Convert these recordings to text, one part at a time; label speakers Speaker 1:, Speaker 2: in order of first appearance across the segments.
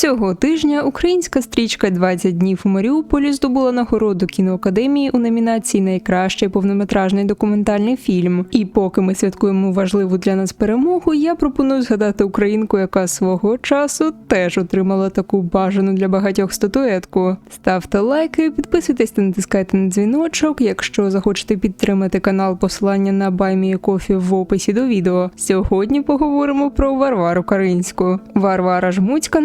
Speaker 1: Цього тижня українська стрічка «20 днів у Маріуполі здобула нагороду кіноакадемії у номінації Найкращий повнометражний документальний фільм. І поки ми святкуємо важливу для нас перемогу, я пропоную згадати українку, яка свого часу теж отримала таку бажану для багатьох статуетку. Ставте лайки, підписуйтесь та натискайте на дзвіночок. Якщо захочете підтримати канал, посилання на Баймі Кофі в описі до відео. Сьогодні поговоримо про Варвару Каринську. Варвара Жмуцька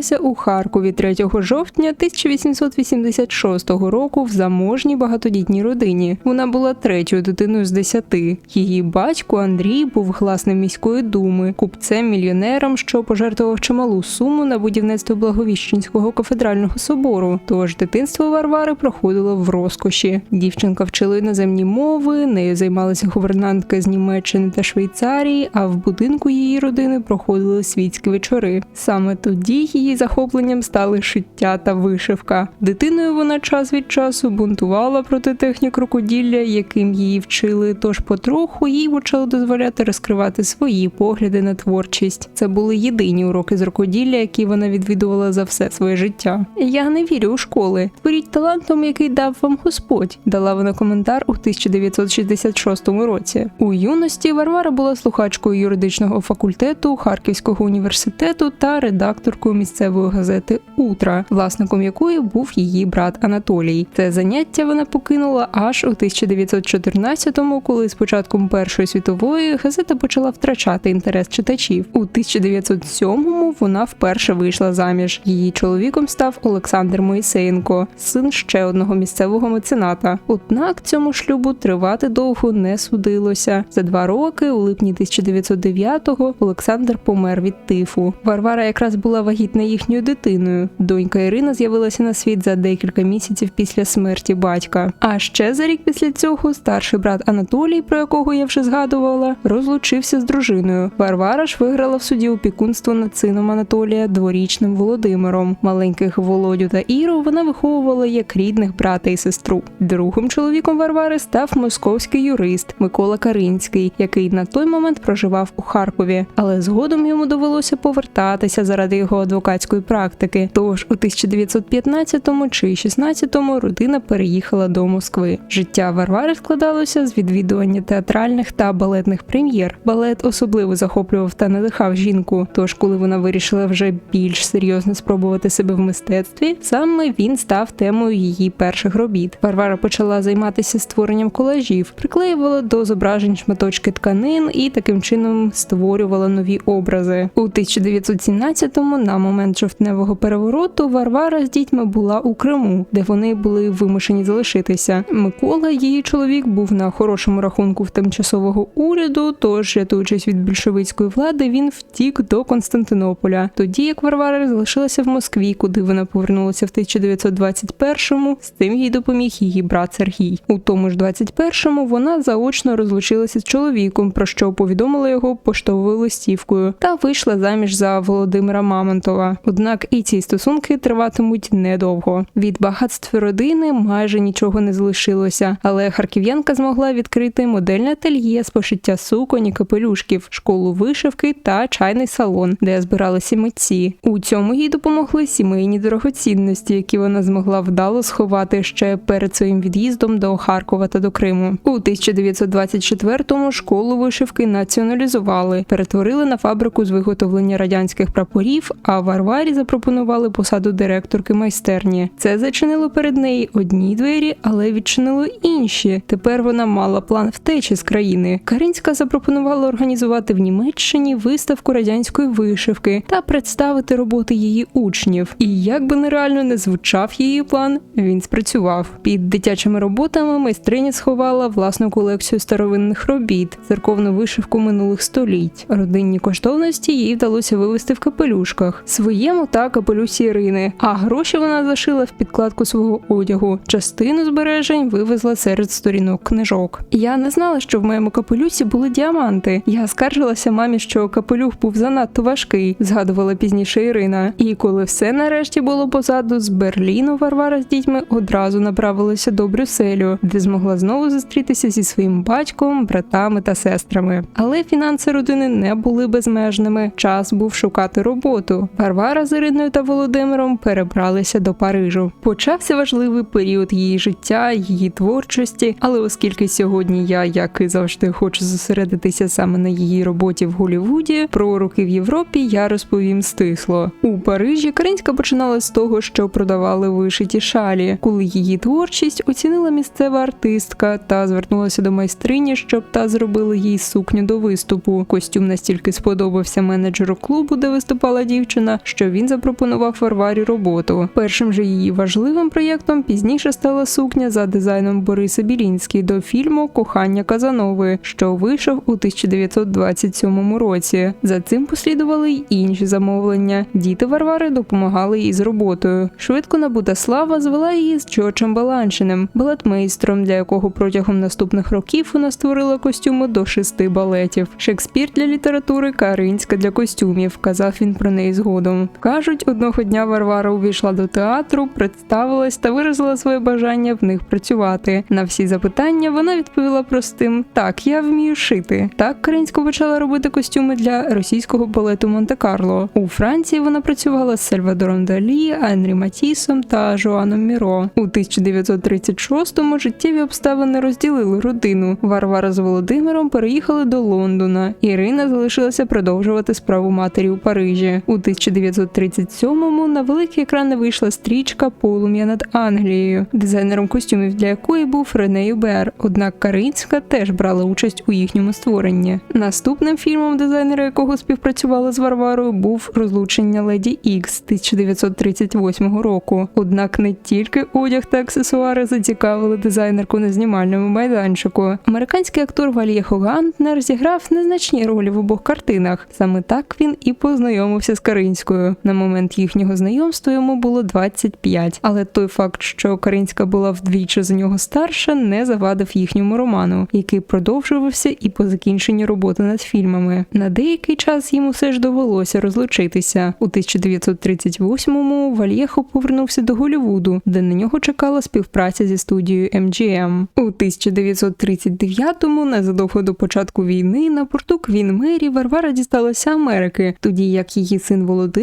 Speaker 1: народилася у Харкові 3 жовтня 1886 року в заможній багатодітній родині. Вона була третьою дитиною з десяти. Її батько Андрій був гласним міської думи, купцем-мільйонером, що пожертвував чималу суму на будівництво Благовіщенського кафедрального собору. Тож дитинство Варвари проходило в розкоші. Дівчинка вчила іноземні мови, нею займалися гувернантки з Німеччини та Швейцарії. А в будинку її родини проходили світські вечори. Саме тоді її захопленням стали шиття та вишивка. Дитиною вона час від часу бунтувала проти технік рукоділля, яким її вчили. Тож потроху їй почали дозволяти розкривати свої погляди на творчість. Це були єдині уроки з рукоділля, які вона відвідувала за все своє життя. Я не вірю у школи. Творіть талантом, який дав вам Господь, дала вона коментар у 1966 році. У юності Варвара була слухачкою юридичного факультету Харківського університету та редакторкою місцевої газети Утра, власником якої був її брат Анатолій. Це заняття вона покинула аж у 1914-му, коли з початком Першої світової газета почала втрачати інтерес читачів. У 1907-му вона вперше вийшла заміж. Її чоловіком став Олександр Моїсеєнко, син ще одного місцевого мецената. Однак цьому шлюбу тривати довго не судилося. За два роки, у липні 1909-го, Олександр помер від тифу. Варвара якраз була вагітна їхньою дитиною. Донька Ірина з'явилася на світ за декілька місяців після смерті батька. А ще за рік після цього старший брат Анатолій, про якого я вже згадувала, розлучився з дружиною. Варвара ж виграла в суді опікунство над сином Анатолія дворічним Володимиром. Маленьких Володю та Іру вона виховувала як рідних брата і сестру. Другим чоловіком Варвари став московський юрист Микола Каринський, який на той момент проживав у Харкові, але згодом йому довелося повертатися заради його адвокатської практики. Тож у 1915 чи 16-му родина переїхала до Москви. Життя Варвари складалося з відвідування театральних та балетних прем'єр. Балет особливо захоплював та надихав жінку. Тож, коли вона вирішила вже більш серйозно спробувати себе в мистецтві, саме він став темою її перших робіт. Варвара почала займатися створенням колажів, приклеювала до зображень шматочки тканин і таким чином створювала нові образи. У 1917-му, на момент жовтневого перевороту, Варвара з дітьми була у Криму, де вони були вимушені залишитися. Микола, її чоловік, був на хорошому рахунку в тимчасового уряду. Тож, рятуючись від більшовицької влади, він втік до Константинополя. Тоді як Варвара залишилася в Москві, куди вона повернулася в 1921-му, з тим їй допоміг її брат Сергій. У тому ж 21-му вона заочно розлучилася з чоловіком, про що повідомила його поштовою листівкою, та вийшла заміж за Володимира Мамонтова. Однак і ці стосунки триватимуть недовго. Від багатств родини майже нічого не залишилося, але харків'янка змогла відкрити модельне ательє з пошиття суконь і капелюшків, школу вишивки та чайний салон, де збиралися митці. У цьому їй допомогли сімейні дорогоцінності, які вона змогла вдало сховати ще перед своїм від'їздом до Харкова та до Криму. У 1924-му школу вишивки націоналізували, перетворили на фабрику з виготовлення радянських прапорів. А Варварі запропонували посаду директорки майстерні. Це зачинило перед нею одні двері, але відчинило інші. Тепер вона мала план втечі з країни. Каринська запропонувала організувати в Німеччині виставку радянської вишивки та представити роботи її учнів. І як би нереально не звучав її план, він спрацював. Під дитячими роботами майстриня сховала власну колекцію старовинних робіт, церковну вишивку минулих століть. Родинні коштовності їй вдалося вивести в капелюшках своєму та капелюсі Ірини. А гроші вона зашила в підкладку свого одягу. Частину збережень вивезла серед сторінок книжок. Я не знала, що в моєму капелюсі були діаманти. Я скаржилася мамі, що капелюх був занадто важкий, згадувала пізніше Ірина. І коли все нарешті було позаду, з Берліну Варвара з дітьми одразу направилася до Брюсселю, де змогла знову зустрітися зі своїм батьком, братами та сестрами. Але фінанси родини не були безмежними. Час був шукати роботу. Варвара Варвара з Іриною та Володимиром перебралися до Парижу. Почався важливий період її життя, її творчості. Але оскільки сьогодні я, як і завжди, хочу зосередитися саме на її роботі в Голлівуді, про роки в Європі я розповім стисло. У Парижі Каринська починала з того, що продавали вишиті шалі, коли її творчість оцінила місцева артистка та звернулася до майстрині, щоб та зробила їй сукню до виступу. Костюм настільки сподобався менеджеру клубу, де виступала дівчина, що він запропонував Варварі роботу. Першим же її важливим проєктом пізніше стала сукня за дизайном Бориса Білінський до фільму Кохання Казанови, що вийшов у 1927 році. За цим послідували й інші замовлення. Діти Варвари допомагали їй з роботою. Швидко набута слава звела її з Джорджем Баланчиним, балетмейстром, для якого протягом наступних років вона створила костюми до шести балетів. Шекспір для літератури, Каринська для костюмів. Казав він про неї згодом. Кажуть, одного дня Варвара увійшла до театру, представилась та виразила своє бажання в них працювати. На всі запитання вона відповіла простим: так, я вмію шити. Так Каринська почала робити костюми для російського балету Монте-Карло. У Франції вона працювала з Сальвадором Далі, Енрі Матісом та Жоаном Міро. У 1936-му життєві обставини розділили родину. Варвара з Володимиром переїхали до Лондона. Ірина залишилася продовжувати справу матері у Парижі. У 1937-му на великі екрани вийшла стрічка Полум'я над Англією, дизайнером костюмів для якої був Рене Юбер. Однак Каринська теж брала участь у їхньому створенні. Наступним фільмом, дизайнера якого співпрацювала з Варварою, був розлучення леді Ікс 1938 року. Однак не тільки одяг та аксесуари зацікавили дизайнерку на знімальному майданчику. Американський актор Вальєхо Гантнер зіграв незначні ролі в обох картинах. Саме так він і познайомився з Каринською. На момент їхнього знайомства йому було 25. Але той факт, що Каринська була вдвічі за нього старша, не завадив їхньому роману, який продовжувався і по закінченні роботи над фільмами. На деякий час йому все ж довелося розлучитися. У 1938-му Вальєхо повернувся до Голлівуду, де на нього чекала співпраця зі студією MGM. У 1939-му, незадовго до початку війни, на порту Квін Мері Варвара дісталася Америки, тоді як її син Володимир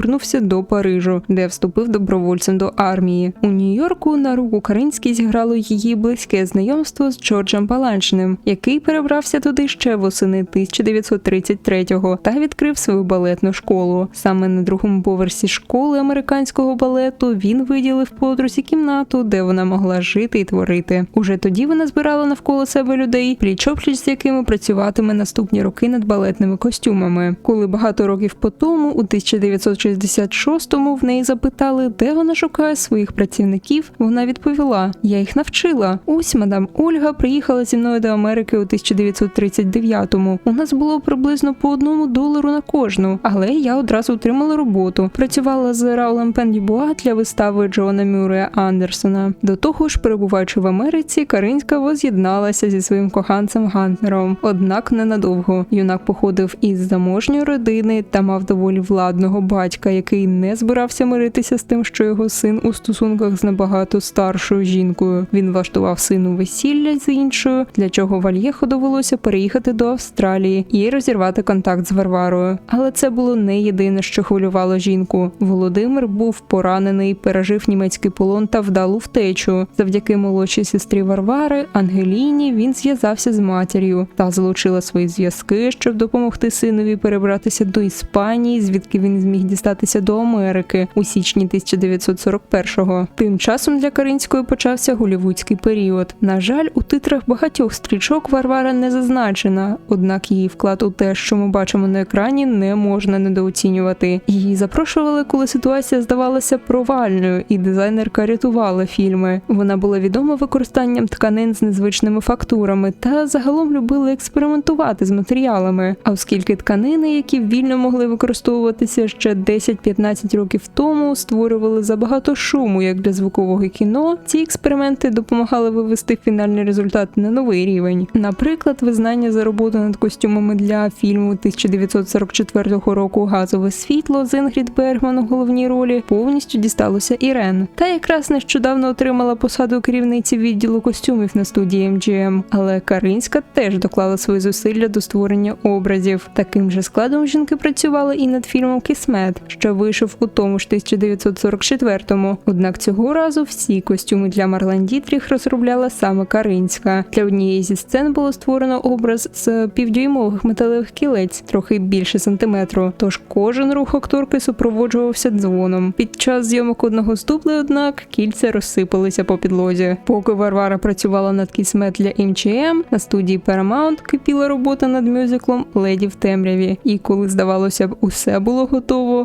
Speaker 1: повернувся до Парижу, де вступив добровольцем до армії. У Нью-Йорку на руку Каринській зіграло її близьке знайомство з Джорджем Баланчним, який перебрався туди ще восени 1933-го та відкрив свою балетну школу. Саме на другому поверсі школи американського балету він виділив подрузі кімнату, де вона могла жити і творити. Уже тоді вона збирала навколо себе людей, пліч-опліч з якими працюватиме наступні роки над балетними костюмами. Коли багато років по тому, у 1966-му, в неї запитали, де вона шукає своїх працівників, вона відповіла: Я їх навчила. Ось мадам Ольга приїхала зі мною до Америки у 1939-му. У нас було приблизно по одному долару на кожну, але я одразу отримала роботу. Працювала з Раулем Пендібуа для вистави Джона Мюррея Андерсона. До того ж, перебуваючи в Америці, Каринська воз'єдналася зі своїм коханцем Гантнером. Однак ненадовго юнак походив із заможньої родини та мав доволі владного батька, який не збирався миритися з тим, що його син у стосунках з набагато старшою жінкою. Він влаштував сину весілля з іншою, для чого Вальєхо довелося переїхати до Австралії і розірвати контакт з Варварою. Але це було не єдине, що хвилювало жінку. Володимир був поранений, пережив німецький полон та вдалу втечу. Завдяки молодшій сестрі Варвари Ангеліні він зв'язався з матір'ю та залучила свої зв'язки, щоб допомогти синові перебратися до Іспанії, звідки він зміг дістатися до Америки у січні 1941-го. Тим часом для Каринської почався голівудський період. На жаль, у титрах багатьох стрічок Варвара не зазначена, однак її вклад у те, що ми бачимо на екрані, не можна недооцінювати. Її запрошували, коли ситуація здавалася провальною, і дизайнерка рятувала фільми. Вона була відома використанням тканин з незвичними фактурами та загалом любила експериментувати з матеріалами. А оскільки тканини, які вільно могли використовуватися ще 10-15 років тому, створювали забагато шуму як для звукового кіно, ці експерименти допомагали вивести фінальний результат на новий рівень. Наприклад, визнання за роботу над костюмами для фільму 1944 року Газове світло з Інгрід Бергман у головній ролі повністю дісталося Ірен. Та якраз нещодавно отримала посаду керівниці відділу костюмів на студії MGM. Але Каринська теж доклала свої зусилля до створення образів. Таким же складом жінки працювали і над фільмом Кісмет, що вийшов у тому ж 1944-му. Однак цього разу всі костюми для Марлен Дітріх розробляла саме Каринська. Для однієї зі сцен було створено образ з півдюймових металевих кілець, трохи більше сантиметру. Тож кожен рух акторки супроводжувався дзвоном. Під час зйомок одного з дублей, однак, кільця розсипалися по підлозі. Поки Варвара працювала над кісмет для MGM, на студії Paramount кипіла робота над мюзиклом Леді в темряві. І коли здавалося б, усе було готово,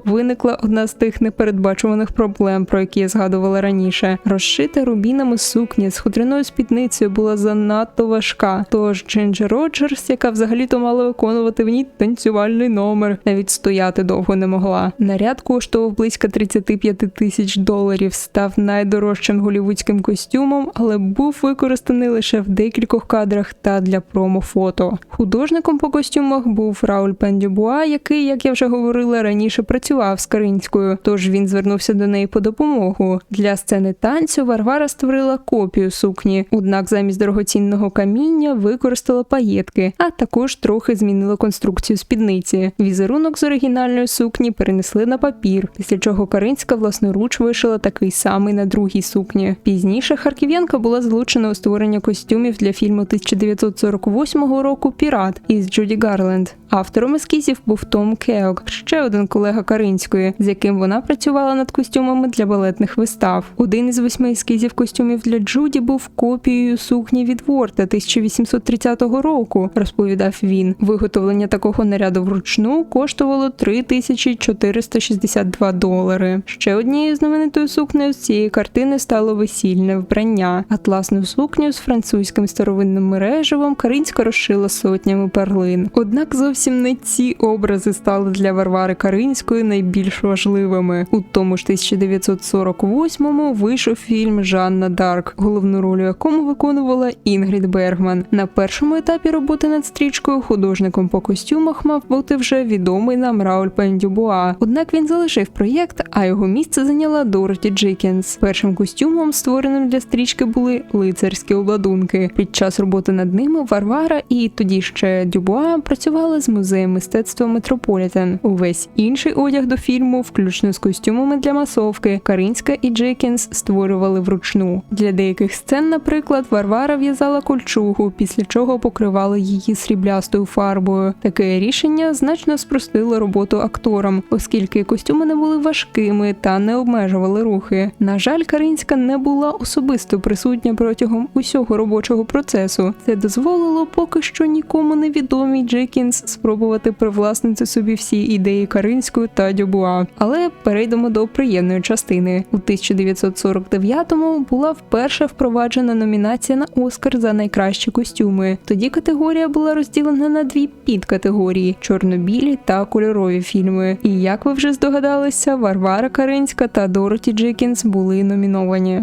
Speaker 1: виникла одна з тих непередбачуваних проблем, про які я згадувала раніше. Розшита рубінами сукня з хутряною спідницею була занадто важка. Тож Джинджер Роджерс, яка взагалі-то мала виконувати в ній танцювальний номер, навіть стояти довго не могла. Наряд коштував близько 35 тисяч доларів, став найдорожчим голівудським костюмом, але був використаний лише в декількох кадрах та для промо-фото. Художником по костюмах був Рауль Пендюбуа, який, як я вже говорила, раніше працював з Каринською, тож він звернувся до неї по допомогу. Для сцени танцю Варвара створила копію сукні, однак замість дорогоцінного каміння використала паєтки, а також трохи змінила конструкцію спідниці. Візерунок з оригінальної сукні перенесли на папір, після чого Каринська власноруч вишила такий самий на другій сукні. Пізніше харків'янка була залучена у створення костюмів для фільму 1948 року Пірат із Джуді Гарленд. Автором ескізів був Том Кеок, ще один колега Каринської, з яким вона працювала над костюмами для балетних вистав. Один із восьми ескізів костюмів для Джуді був копією сукні від Ворта 1830 року, розповідав він. Виготовлення такого наряду вручну коштувало 3462 долари. Ще однією знаменитою сукнею з цієї картини стало весільне вбрання. Атласну сукню з французьким старовинним мережевом Каринська розшила сотнями перлин. Однак зовсім не ці образи стали для Варвари Каринської найбільш важливими. У тому ж 1948-му вийшов фільм Жанна Дарк, головну роль якому виконувала Інгрід Бергман. На першому етапі роботи над стрічкою художником по костюмах мав бути вже відомий нам Рауль Пендюбуа. Однак він залишив проєкт, а його місце зайняла Дороті Джекінс. Першим костюмом, створеним для стрічки, були лицарські обладунки. Під час роботи над ними Варвара і тоді ще Дюбуа працювали з музеєм мистецтва Метрополітен. Увесь інший одяг до фільму, включно з костюмами для масовки, Каринська і Джекінс створювали вручну. Для деяких сцен, наприклад, Варвара в'язала кольчугу, після чого покривала її сріблястою фарбою. Таке рішення значно спростило роботу акторам, оскільки костюми не були важкими та не обмежували рухи. На жаль, Каринська не була особисто присутня протягом усього робочого процесу. Це дозволило поки що нікому невідомій Джекінс спробувати привласнити собі всі ідеї Каринської та Дюбуа. Але перейдемо до приємної частини. У 1949-му була вперше впроваджена номінація на Оскар за найкращі костюми. Тоді категорія була розділена на дві підкатегорії: чорно-білі та кольорові фільми. І як ви вже здогадалися, Варвара Каринська та Дороті Джекінс були номіновані.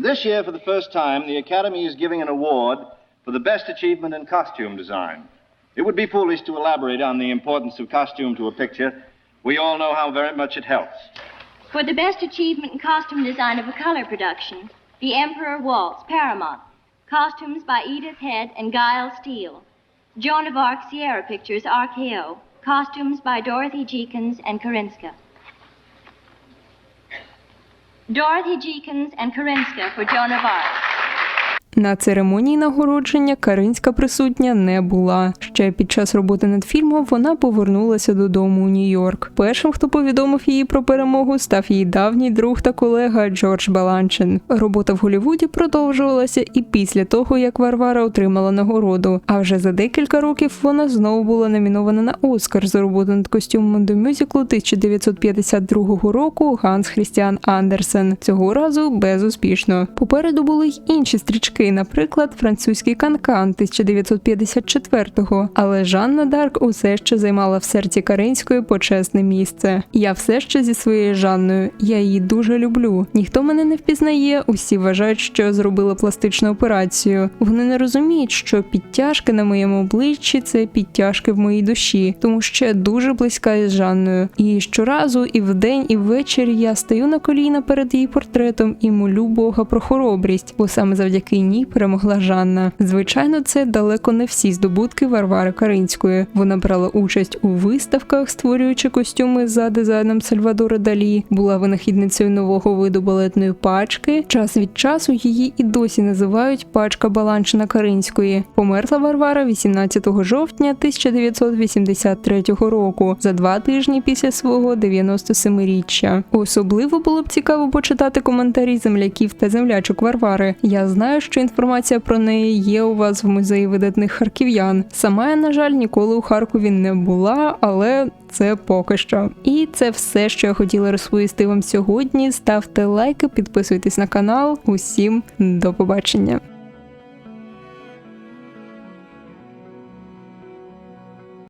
Speaker 2: This year, for the first time, the Academy is giving an award for the best achievement in costume design. It would be foolish to elaborate on the importance of costume to a picture. We all know how very much it helps.
Speaker 3: For the best achievement in costume design of a color production, The Emperor Waltz, Paramount. Costumes by Edith Head and Guile Steele. Joan of Arc Sierra Pictures, RKO. Costumes by Dorothy Jeekins and Karinska. Dorothy Jeekins and Karinska for Joan of Arc.
Speaker 1: На церемонії нагородження Каринська присутня не була. Ще під час роботи над фільмом вона повернулася додому у Нью-Йорк. Першим, хто повідомив її про перемогу, став її давній друг та колега Джордж Баланчин. Робота в Голлівуді продовжувалася і після того, як Варвара отримала нагороду. А вже за декілька років вона знову була номінована на Оскар за роботу над костюмом до мюзиклу 1952 року Ганс Хрістіан Андерсен. Цього разу безуспішно. Попереду були й інші стрічки, наприклад, французький канкан 1954-го. Але Жанна Дарк усе ще займала в серці Каринської почесне місце. Я все ще зі своєю Жанною. Я її дуже люблю. Ніхто мене не впізнає. Усі вважають, що зробила пластичну операцію. Вони не розуміють, що підтяжки на моєму обличчі це підтяжки в моїй душі, тому що я дуже близька із Жанною. І щоразу, і вдень, і ввечері я стаю на коліна перед її портретом і молю Бога про хоробрість, бо саме завдяки ній перемогла Жанна. Звичайно, це далеко не всі здобутки Варвари Каринської. Вона брала участь у виставках, створюючи костюми за дизайном Сальвадора Далі, була винахідницею нового виду балетної пачки. Час від часу її і досі називають пачка Баланчина Каринської. Померла Варвара 18 жовтня 1983 року, за два тижні після свого 97-річчя. Особливо було б цікаво почитати коментарі земляків та землячок Варвари. Я знаю, що інформація про неї є у вас в музеї видатних харків'ян. Сама я, на жаль, ніколи у Харкові не була, але це поки що. І це все, що я хотіла розповісти вам сьогодні. Ставте лайки, підписуйтесь на канал. Усім до побачення.